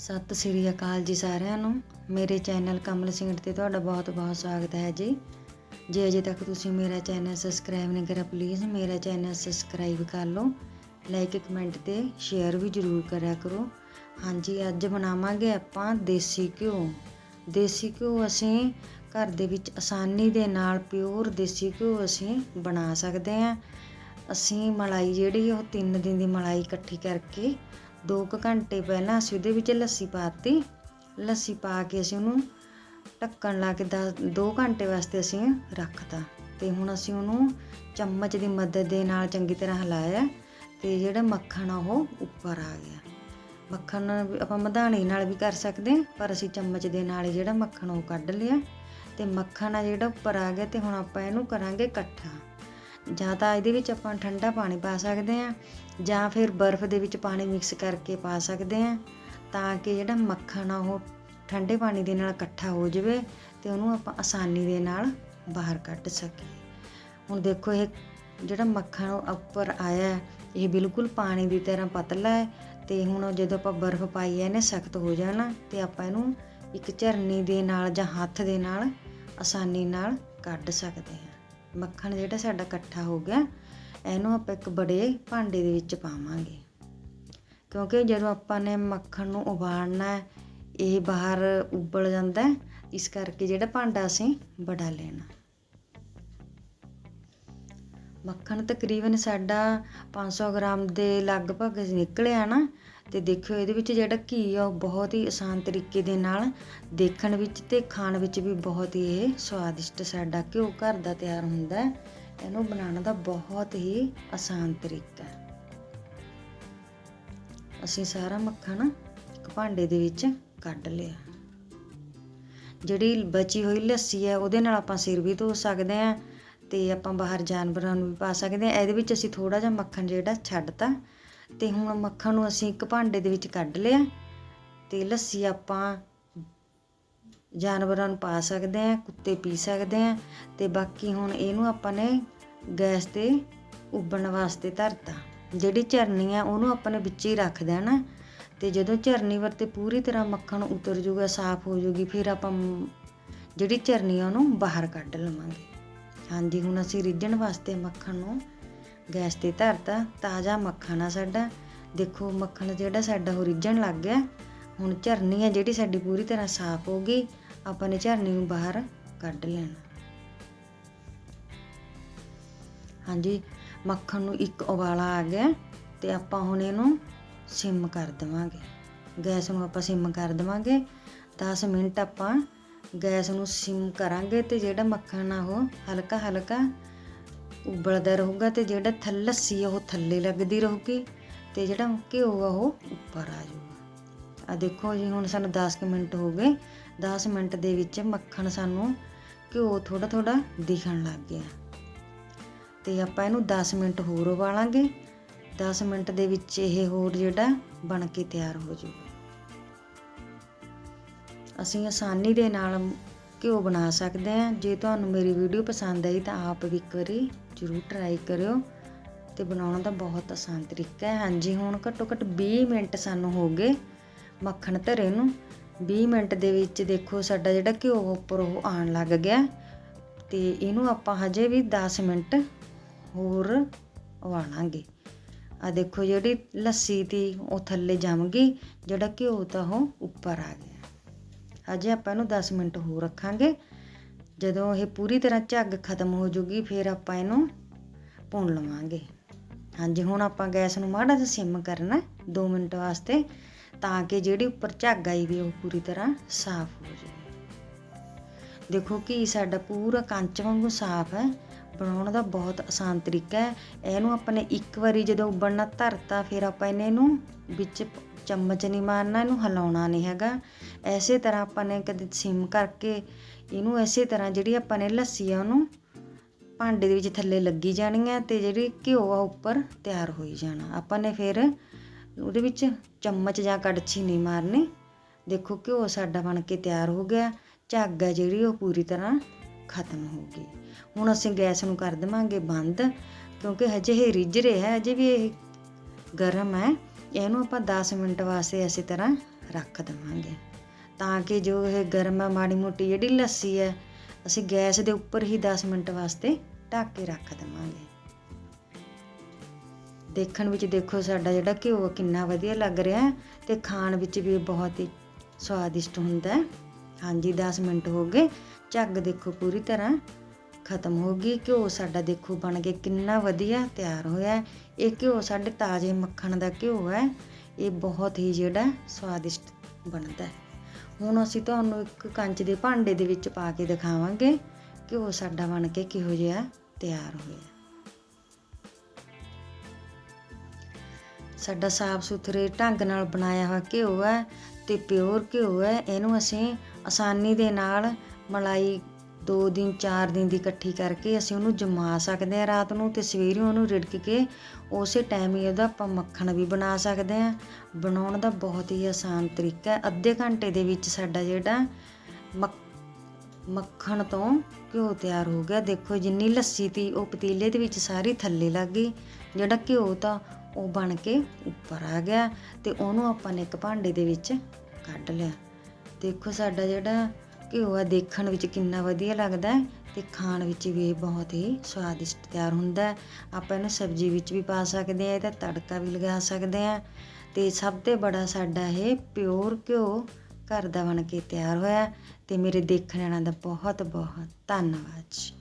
ਸਤਿ ਸ੍ਰੀ ਅਕਾਲ ਜੀ ਸਾਰਿਆਂ ਨੂੰ। ਮੇਰੇ ਚੈਨਲ ਕਮਲ ਸਿੰਘ ਤੇ ਤੁਹਾਡਾ ਬਹੁਤ-ਬਹੁਤ ਸਵਾਗਤ ਹੈ ਜੀ। ਜੇ ਅਜੇ ਤੱਕ ਤੁਸੀਂ ਮੇਰਾ ਚੈਨਲ ਸਬਸਕ੍ਰਾਈਬ ਨਹੀਂ ਕਰਿਆ ਪਲੀਜ਼ ਮੇਰਾ ਚੈਨਲ ਸਬਸਕ੍ਰਾਈਬ ਕਰ ਲਓ। ਲਾਈਕ ਕਮੈਂਟ ਤੇ ਸ਼ੇਅਰ ਵੀ ਜ਼ਰੂਰ ਕਰਿਆ ਕਰੋ। ਹਾਂਜੀ, ਅੱਜ ਬਣਾਵਾਂਗੇ ਆਪਾਂ ਦੇਸੀ ਘਿਓ। ਦੇਸੀ ਘਿਓ ਅਸੀਂ ਘਰ ਦੇ ਵਿੱਚ ਆਸਾਨੀ ਦੇ ਨਾਲ ਪਿਓਰ ਦੇਸੀ ਘਿਓ ਅਸੀਂ ਬਣਾ ਸਕਦੇ ਹਾਂ। ਅਸੀਂ ਮਲਾਈ ਜਿਹੜੀ ਉਹ 3 ਦਿਨ ਦੀ ਮਲਾਈ ਇਕੱਠੀ ਕਰਕੇ 2 ਘੰਟੇ ਪਹਿਲਾਂ ਅਸੀਂ ਉਹਦੇ ਵਿੱਚ ਲੱਸੀ ਪਾਤੀ। ਲੱਸੀ ਪਾ ਕੇ ਅਸੀਂ ਉਹਨੂੰ ਢੱਕਣ ਲਾ ਕੇ 2 ਘੰਟੇ ਵਾਸਤੇ ਅਸੀਂ ਰੱਖਤਾ। ਤੇ ਹੁਣ ਅਸੀਂ ਉਹਨੂੰ ਚਮਚ ਦੀ ਮਦਦ ਦੇ ਨਾਲ ਚੰਗੀ ਤਰ੍ਹਾਂ ਹਿਲਾਇਆ ਤੇ ਜਿਹੜਾ ਮੱਖਣ ਆ ਉਹ ਉੱਪਰ ਆ ਗਿਆ। ਮੱਖਣ ਆਪਾਂ ਮਧਾਣੀ ਨਾਲ ਵੀ ਕਰ ਸਕਦੇ ਹਾਂ, ਪਰ ਅਸੀਂ ਚਮਚ ਦੇ ਨਾਲ ਜਿਹੜਾ ਮੱਖਣ ਉਹ ਕੱਢ ਲਿਆ। ਤੇ ਮੱਖਣ ਆ ਜਿਹੜਾ ਉੱਪਰ ਆ ਗਿਆ ਤੇ ਹੁਣ ਆਪਾਂ ਇਹਨੂੰ ਕਰਾਂਗੇ ਇਕੱਠਾ। ਜਾਂ ਤਾਂ ਇਹਦੇ ਵਿੱਚ ਆਪਾਂ ਠੰਡਾ ਪਾਣੀ ਪਾ ਸਕਦੇ ਹਾਂ, ਜਾਂ ਫਿਰ ਬਰਫ਼ ਦੇ ਵਿੱਚ ਪਾਣੀ ਮਿਕਸ ਕਰਕੇ ਪਾ ਸਕਦੇ ਹਾਂ, ਤਾਂ ਕਿ ਜਿਹੜਾ ਮੱਖਣ ਆ ਉਹ ਠੰਡੇ ਪਾਣੀ ਦੇ ਨਾਲ ਇਕੱਠਾ ਹੋ ਜਾਵੇ ਤੇ ਉਹਨੂੰ ਆਪਾਂ ਆਸਾਨੀ ਦੇ ਨਾਲ ਬਾਹਰ ਕੱਢ ਸਕੀਏ। ਹੁਣ ਦੇਖੋ ਇਹ ਜਿਹੜਾ ਮੱਖਣ ਉੱਪਰ ਆਇਆ, ਇਹ ਬਿਲਕੁਲ ਪਾਣੀ ਦੀ ਤਰ੍ਹਾਂ ਪਤਲਾ ਹੈ ਤੇ ਹੁਣ ਜਦੋਂ ਆਪਾਂ ਬਰਫ਼ ਪਾਈ ਹੈ, ਇਹਨੇ ਸਖਤ ਹੋ ਜਾਣਾ ਤੇ ਆਪਾਂ ਇਹਨੂੰ ਇੱਕ ਝਰਨੀ ਦੇ ਨਾਲ ਜਾਂ ਹੱਥ ਦੇ ਨਾਲ ਆਸਾਨੀ ਨਾਲ ਕੱਢ ਸਕਦੇ ਹਾਂ। ਮੱਖਣ ਜਿਹੜਾ ਸਾਡਾ ਇਕੱਠਾ ਹੋ ਗਿਆ, ਇਹਨੂੰ ਆਪਾਂ ਇੱਕ ਬੜੇ ਭਾਂਡੇ ਦੇ ਵਿੱਚ ਪਾਵਾਂਗੇ। ਕਿਉਂਕਿ ਜਦੋਂ ਆਪਾਂ ਨੇ ਮੱਖਣ ਨੂੰ ਉਬਾਲਣਾ ਹੈ, ਇਹ ਬਾਹਰ ਉਬਲ ਜਾਂਦਾ ਹੈ, ਇਸ ਕਰਕੇ ਜਿਹੜਾ ਭਾਂਡਾ ਅਸੀਂ ਬੜਾ ਲੈਣਾ। ਮੱਖਣ ਤਕਰੀਬਨ ਸਾਡਾ 500 ਗ੍ਰਾਮ ਦੇ ਲਗਭਗ ਨਿਕਲਿਆ ਨਾ ਤੇ ਦੇਖਿਓ, ਇਹਦੇ ਵਿੱਚ ਜਿਹੜਾ ਘੀ ਆ, ਉਹ ਬਹੁਤ ਹੀ ਆਸਾਨ ਤਰੀਕੇ ਦੇ ਨਾਲ ਦੇਖਣ ਵਿੱਚ ਤੇ ਖਾਣ ਵਿੱਚ ਵੀ ਬਹੁਤ ਹੀ ਇਹ ਸਵਾਦਿਸ਼ਟ ਸਾਡਾ ਘਿਓ ਘਰ ਦਾ ਤਿਆਰ ਹੁੰਦਾ ਹੈ। ਇਹਨੂੰ ਬਣਾਉਣ ਦਾ ਬਹੁਤ ਹੀ ਆਸਾਨ ਤਰੀਕਾ ਹੈ। ਅਸੀਂ ਸਾਰਾ ਮੱਖਣ ਇੱਕ ਭਾਂਡੇ ਦੇ ਵਿੱਚ ਕੱਢ ਲਿਆ। ਜਿਹੜੀ ਬਚੀ ਹੋਈ ਲੱਸੀ ਹੈ, ਉਹਦੇ ਨਾਲ ਆਪਾਂ ਸਿਰ ਵੀ ਧੋ ਸਕਦੇ ਹਾਂ ਤੇ ਆਪਾਂ ਬਾਹਰ ਜਾਨਵਰਾਂ ਨੂੰ ਵੀ ਪਾ ਸਕਦੇ ਹਾਂ। ਇਹਦੇ ਵਿੱਚ ਅਸੀਂ ਥੋੜਾ ਜਿਹਾ ਮੱਖਣ ਜਿਹੜਾ ਛੱਡਤਾ ਤੇ ਹੁਣ ਮੱਖਣ ਨੂੰ ਅਸੀਂ ਇੱਕ ਭਾਂਡੇ ਦੇ ਵਿੱਚ ਕੱਢ ਲਿਆ ਤੇ ਲੱਸੀ ਆਪਾਂ ਜਾਨਵਰਾਂ ਨੂੰ ਪਾ ਸਕਦੇ ਹਾਂ, ਕੁੱਤੇ ਪੀ ਸਕਦੇ ਹਾਂ ਤੇ ਬਾਕੀ ਹੁਣ ਇਹਨੂੰ ਆਪਾਂ ਨੇ ਗੈਸ ਤੇ ਉਬਲਣ ਵਾਸਤੇ ਧਰਤਾ। ਜਿਹੜੀ ਝਰਨੀ ਆ ਉਹਨੂੰ ਆਪਾਂ ਨੇ ਵਿੱਚ ਹੀ ਰੱਖ ਦੇਣਾ ਤੇ ਜਦੋਂ ਝਰਨੀ ਵਰਤੇ ਪੂਰੀ ਤਰ੍ਹਾਂ ਮੱਖਣ ਉਤਰ ਜੂਗਾ, ਸਾਫ਼ ਹੋ ਜਾਊਗੀ ਫਿਰ ਆਪਾਂ ਜਿਹੜੀ ਝਰਨੀ ਆ ਉਹਨੂੰ ਬਾਹਰ ਕੱਢ ਲਵਾਂਗੇ। ਹਾਂਜੀ, ਹੁਣ ਅਸੀਂ ਰਿੱਝਣ ਵਾਸਤੇ ਮੱਖਣ ਨੂੰ ਗੈਸ ਤੇ ਧਰਤਾ, ਤਾਜ਼ਾ ਮੱਖਣ ਆ ਸਾਡਾ। ਦੇਖੋ, ਮੱਖਣ ਜਿਹੜਾ ਸਾਡਾ ਉਹ ਰਿੱਝਣ ਲੱਗ ਗਿਆ। ਹੁਣ ਝਰਨੀ ਆ ਜਿਹੜੀ ਸਾਡੀ ਪੂਰੀ ਤਰ੍ਹਾਂ ਸਾਫ਼ ਹੋ ਗਈ। ਆਪਾਂ ਨੇ ਝਰਨੀ ਨੂੰ ਬਾਹਰ ਕੱਢ ਲੈਣਾ। ਹਾਂਜੀ, ਮੱਖਣ ਨੂੰ ਇੱਕ ਉਬਾਲਾ ਆ ਗਿਆ ਤੇ ਆਪਾਂ ਹੁਣ ਇਹਨੂੰ ਸਿਮ ਕਰ ਦੇਵਾਂਗੇ। ਗੈਸ ਨੂੰ ਆਪਾਂ ਸਿਮ ਕਰ ਦੇਵਾਂਗੇ। 10 ਮਿੰਟ ਆਪਾਂ ਗੈਸ ਨੂੰ ਸਿਮ ਕਰਾਂਗੇ ਤੇ ਜਿਹੜਾ ਮੱਖਣ ਆ ਉਹ ਹਲਕਾ ਹਲਕਾ ਉਬਲਦਾ ਰਹੂਗਾ ਤੇ ਜਿਹੜਾ ਥੱਲੇ ਲੱਸੀ ਆ ਉਹ ਥੱਲੇ ਲੱਗਦੀ ਰਹੂਗੀ ਤੇ ਜਿਹੜਾ ਘਿਓ ਆ ਉਹ ਉੱਪਰ ਆ ਜਾਊਗਾ। ਆ ਦੇਖੋ ਜੀ, ਹੁਣ ਸਾਨੂੰ 10 ਕੁ ਮਿੰਟ ਹੋ ਗਏ। 10 ਮਿੰਟ ਦੇ ਵਿੱਚ ਮੱਖਣ ਸਾਨੂੰ ਘਿਓ ਥੋੜਾ ਥੋੜਾ ਦਿਖਣ ਲੱਗ ਗਿਆ। ਤੇ ਆਪਾਂ ਇਹਨੂੰ 10 ਮਿੰਟ ਹੋਰ ਉਬਾਲਾਂਗੇ। 10 ਮਿੰਟ ਦੇ ਵਿੱਚ ਇਹ ਹੋਰ ਜਿਹੜਾ ਬਣ ਕੇ ਤਿਆਰ ਹੋ ਜਾਊਗਾ। ਅਸੀਂ ਆਸਾਨੀ ਦੇ ਨਾਲ ਘਿਓ ਬਣਾ ਸਕਦੇ ਹਾਂ। ਜੇ ਤੁਹਾਨੂੰ ਮੇਰੀ ਵੀਡੀਓ ਪਸੰਦ ਆਈ ਤਾਂ ਆਪ ਵੀ ਇੱਕ ਵਾਰੀ ਜ਼ਰੂਰ ਟਰਾਈ ਕਰਿਓ ਤੇ ਬਣਾਉਣ ਦਾ ਬਹੁਤ ਆਸਾਨ ਤਰੀਕਾ ਹੈ। ਹਾਂਜੀ, ਹੁਣ ਘੱਟੋ ਘੱਟ 20 ਮਿੰਟ ਸਾਨੂੰ ਹੋ ਗਏ ਮੱਖਣ ਧਰੇ ਨੂੰ। 20 ਮਿੰਟ ਦੇ ਵਿੱਚ ਦੇਖੋ ਸਾਡਾ ਜਿਹੜਾ ਘਿਓ ਉੱਪਰ ਉਹ ਆਉਣ ਲੱਗ ਗਿਆ ਤੇ ਇਹਨੂੰ ਆਪਾਂ ਹਜੇ ਵੀ 10 ਮਿੰਟ ਹੋਰ ਉਬਾਲਾਂਗੇ। ਆ ਦੇਖੋ ਜਿਹੜੀ ਲੱਸੀ ਤੀ ਉਹ ਥੱਲੇ ਜੰਮ ਗਈ, ਜਿਹੜਾ ਘਿਓ ਤਾਂ ਉਹ ਉੱਪਰ ਆ ਗਿਆ। ਅਜੇ ਆਪਾਂ ਇਹਨੂੰ 10 ਮਿੰਟ ਹੋਰ ਰੱਖਾਂਗੇ। ਜਦੋਂ ਇਹ ਪੂਰੀ ਤਰ੍ਹਾਂ ਝੱਗ ਖਤਮ ਹੋ ਜੂਗੀ, ਫਿਰ ਆਪਾਂ ਇਹਨੂੰ ਭੁੰਨ ਲਵਾਂਗੇ। ਹਾਂਜੀ, ਹੁਣ ਆਪਾਂ ਗੈਸ ਨੂੰ ਮਾੜਾ ਜਿਹਾ ਸਿਮ ਕਰਨਾ 2 ਮਿੰਟ ਵਾਸਤੇ, ਤਾਂ ਕਿ ਜਿਹੜੀ ਉੱਪਰ ਝੱਗ ਆਈ ਵੀ ਉਹ ਪੂਰੀ ਤਰ੍ਹਾਂ ਸਾਫ਼ ਹੋ ਜਾਵੇ। ਦੇਖੋ ਕਿ ਸਾਡਾ ਪੂਰਾ ਕੰਚ ਵਾਂਗੂ ਸਾਫ਼ ਹੈ। ਬਣਾਉਣ ਦਾ ਬਹੁਤ ਆਸਾਨ ਤਰੀਕਾ ਹੈ। ਇਹਨੂੰ ਆਪਾਂ ਨੇ ਇੱਕ ਵਾਰੀ ਜਦੋਂ ਉਬਲਣਾ ਧਰਤਾ, ਫਿਰ ਆਪਾਂ ਇਹਨੇ ਇਹਨੂੰ ਵਿੱਚ ਚਮਚ ਨਹੀਂ ਮਾਰਨਾ, ਇਹਨੂੰ ਹਿਲਾਉਣਾ ਨਹੀਂ ਹੈਗਾ। ਐਸੇ ਤਰ੍ਹਾਂ ਆਪਾਂ ਨੇ ਕਦੇ ਸਿਮ ਕਰਕੇ ਇਹਨੂੰ ਐਸੇ ਤਰ੍ਹਾਂ ਜਿਹੜੀ ਆਪਾਂ ਨੇ ਲੱਸੀ ਆ ਉਹਨੂੰ ਭਾਂਡੇ ਦੇ ਵਿੱਚ ਥੱਲੇ ਲੱਗੀ ਜਾਣੀ ਹੈ ਤੇ ਜਿਹੜੀ ਘਿਓ ਆ ਉੱਪਰ ਤਿਆਰ ਹੋਈ ਜਾਣਾ। ਆਪਾਂ ਨੇ ਫਿਰ ਉਹਦੇ ਵਿੱਚ ਚਮਚ ਜਾਂ ਕੜਛੀ ਨਹੀਂ ਮਾਰਨੀ। ਦੇਖੋ ਘਿਓ ਸਾਡਾ ਬਣ ਕੇ ਤਿਆਰ ਹੋ ਗਿਆ। ਝੱਗ ਆ ਜਿਹੜੀ, ਉਹ ਪੂਰੀ ਤਰ੍ਹਾਂ ਖਤਮ ਹੋ ਗਈ। ਹੁਣ ਅਸੀਂ ਗੈਸ ਨੂੰ ਕਰ ਦੇਵਾਂਗੇ ਬੰਦ, ਕਿਉਂਕਿ ਹਜੇ ਇਹ ਰਿੱਝ ਰਿਹਾ ਹੈ ਅਜੇ ਵੀ ਇਹ ਗਰਮ ਹੈ। ਇਹਨੂੰ ਆਪਾਂ 10 ਮਿੰਟ ਵਾਸਤੇ ਇਸੇ ਤਰ੍ਹਾਂ ਰੱਖ ਦੇਵਾਂਗੇ। ਤਾਂ ਕਿ ਜੋ ਇਹ ਗਰਮ ਹੈ ਮਾੜੀ ਮੋਟੀ ਜਿਹੜੀ ਲੱਸੀ ਹੈ ਅਸੀਂ ਗੈਸ ਦੇ ਉੱਪਰ ਹੀ 10 ਮਿੰਟ ਵਾਸਤੇ ਢੱਕ ਕੇ ਰੱਖ ਦੇਵਾਂਗੇ। ਦੇਖਣ ਵਿੱਚ ਦੇਖੋ ਸਾਡਾ ਜਿਹੜਾ ਘਿਓ ਕਿੰਨਾ ਵਧੀਆ ਲੱਗ ਰਿਹਾ ਹੈ ਤੇ ਖਾਣ ਵਿੱਚ ਵੀ ਬਹੁਤ ਹੀ ਸਵਾਦਿਸ਼ਟ ਹੁੰਦਾ ਹੈ। ਹਾਂਜੀ 10 ਮਿੰਟ ਹੋ ਗਏ। ਝੱਗ ਦੇਖੋ ਪੂਰੀ ਤਰ੍ਹਾਂ ਖਤਮ ਹੋ ਗਈ, ਘਿਓ ਸਾਡਾ ਦੇਖੋ ਬਣ ਕੇ ਕਿੰਨਾ ਵਧੀਆ ਤਿਆਰ ਹੋਇਆ ਇਹ ਘਿਓ ਸਾਡੇ ਤਾਜ਼ੇ ਮੱਖਣ ਦਾ ਘਿਓ ਹੈ। ਇਹ ਬਹੁਤ ਹੀ ਜਿਹੜਾ ਸਵਾਦਿਸ਼ਟ ਬਣਦਾ ਹੈ। ਹੁਣ ਅਸੀਂ ਤੁਹਾਨੂੰ ਇੱਕ ਕੰਚ ਦੇ ਭਾਂਡੇ ਦੇ ਵਿੱਚ ਪਾ ਕੇ ਦਿਖਾਵਾਂਗੇ, ਘਿਓ ਸਾਡਾ ਬਣ ਕੇ ਕਿਹੋ ਜਿਹਾ ਤਿਆਰ ਹੋਇਆ ਸਾਡਾ ਸਾਫ਼ ਸੁਥਰੇ ਢੰਗ ਨਾਲ ਬਣਾਇਆ ਹੋਇਆ ਘਿਓ ਹੈ ਤੇ ਪਿਓਰ ਘਿਓ ਹੈ। ਇਹਨੂੰ ਅਸੀਂ ਆਸਾਨੀ ਦੇ ਨਾਲ ਮਲਾਈ 2 ਦਿਨ 4 ਦਿਨ ਦੀ ਇਕੱਠੀ ਕਰਕੇ ਅਸੀਂ ਉਹਨੂੰ ਜਮਾ ਸਕਦੇ ਹਾਂ ਰਾਤ ਨੂੰ ਤੇ ਸਵੇਰੇ ਉਹਨੂੰ ਰਿੜਕ ਕੇ ਉਸੇ ਟਾਈਮ ਹੀ ਉਹਦਾ ਆਪਾਂ ਮੱਖਣ ਵੀ ਬਣਾ ਸਕਦੇ ਹਾਂ। ਬਣਾਉਣ ਦਾ ਬਹੁਤ ਹੀ ਆਸਾਨ ਤਰੀਕਾ ਹੈ। ਅੱਧੇ ਘੰਟੇ ਦੇ ਵਿੱਚ ਸਾਡਾ ਜਿਹੜਾ ਮੱਖ- ਮੱਖਣ ਤੋਂ ਘਿਓ ਤਿਆਰ ਹੋ ਗਿਆ। ਦੇਖੋ ਜਿੰਨੀ ਲੱਸੀ ਤੀ, ਉਹ ਪਤੀਲੇ ਦੇ ਵਿੱਚ ਸਾਰੀ ਥੱਲੇ ਲੱਗ ਗਈ। ਜਿਹੜਾ ਘਿਓ ਤਾਂ, ਉਹ ਬਣ ਕੇ ਉੱਪਰ ਆ ਗਿਆ ਤੇ ਉਹਨੂੰ ਆਪਾਂ ਨੇ ਇੱਕ ਭਾਂਡੇ ਦੇ ਵਿੱਚ ਕੱਢ ਲਿਆ। ਦੇਖੋ ਸਾਡਾ ਜਿਹੜਾ ਘਿਓ ਆ ਦੇਖਣ ਵਿੱਚ ਕਿੰਨਾ ਵਧੀਆ ਲੱਗਦਾ ਹੈ ਤੇ ਖਾਣ ਵਿੱਚ ਵੀ ਇਹ ਬਹੁਤ ਹੀ ਸਵਾਦਿਸ਼ਟ ਤਿਆਰ ਹੁੰਦਾ ਹੈ। ਆਪਾਂ ਇਹਨੂੰ ਸਬਜ਼ੀ ਵਿੱਚ ਵੀ ਪਾ ਸਕਦੇ ਆ ਇਹਦਾ ਤੜਕਾ ਵੀ ਲਗਾ ਸਕਦੇ ਆ ਤੇ ਸਭ ਤੋਂ ਬੜਾ ਸਾਡਾ ਇਹ ਪਿਓਰ ਘਿਓ ਘਰ ਦਾ ਬਣ ਕੇ ਤਿਆਰ ਹੋਇਆ ਤੇ ਮੇਰੇ ਦੇਖਣ ਵਾਲਿਆਂ ਦਾ ਬਹੁਤ ਬਹੁਤ ਧੰਨਵਾਦ ਜੀ।